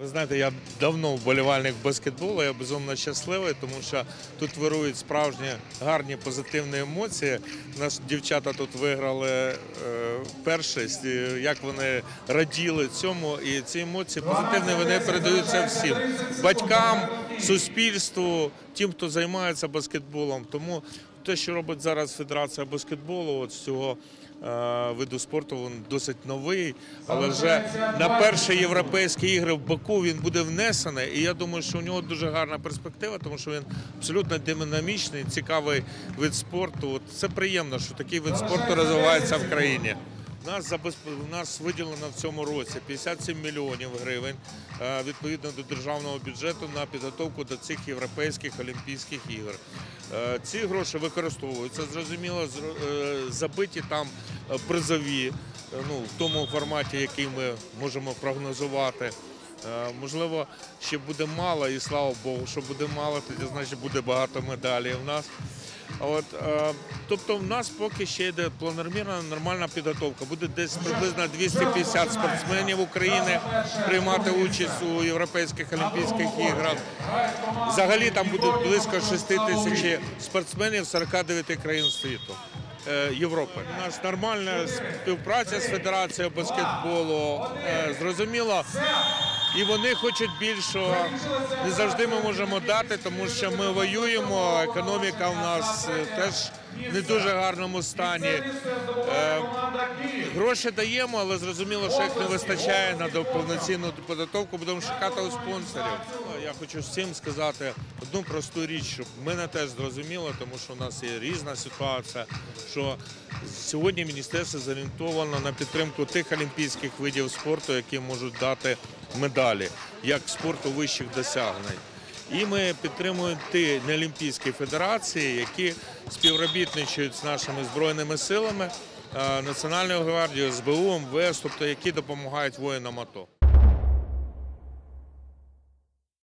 Ви знаєте, я давно вболівальник баскетболу, я безумно щасливий, тому що тут вирують справжні гарні позитивні емоції. Наші дівчата тут виграли е, першість, як вони раділи цьому, і ці емоції позитивні вони передаються всім батькам, суспільству, тим, хто займається баскетболом. Тому те, що робить зараз Федерація баскетболу, от цього е, виду спорту, він досить новий, але вже на перші європейські ігри в Баку він буде внесений. І я думаю, що у нього дуже гарна перспектива, тому що він абсолютно динамічний, цікавий вид спорту. От це приємно, що такий вид спорту розвивається в країні. У Нас у нас виділено в цьому році 57 мільйонів гривень е, відповідно до державного бюджету на підготовку до цих європейських олімпійських ігор. Е, Ці гроші використовуються зрозуміло, зро- е, забиті там призові, ну в тому форматі, який ми можемо прогнозувати. Можливо, ще буде мало, і слава Богу, що буде мало, тоді значить буде багато медалей в нас. От, е, тобто в нас поки ще йде планомірна нормальна підготовка. Буде десь приблизно 250 спортсменів України приймати участь у європейських олімпійських іграх. Взагалі там будуть близько 6 тисяч спортсменів з 49 країн світу. е, Європи. У нас нормальна співпраця з Федерацією баскетболу. Е, Зрозуміло, і вони хочуть більшого. Не завжди ми можемо дати, тому що ми воюємо. Економіка в нас е, теж не дуже гарному стані. Е, Гроші даємо, але зрозуміло, що їх не вистачає на повноцінну підготовку. Будемо шукати у спонсорів. Я хочу всім сказати одну просту річ, щоб мене теж зрозуміло, тому що у нас є різна ситуація. Що сьогодні міністерство зорієнтовано на підтримку тих олімпійських видів спорту, які можуть дати медалі, як спорту вищих досягнень. І ми підтримуємо ті неолімпійські федерації, які співробітничають з нашими збройними силами, е, Національною гвардією, СБУ, МВС, тобто які допомагають воїнам АТО.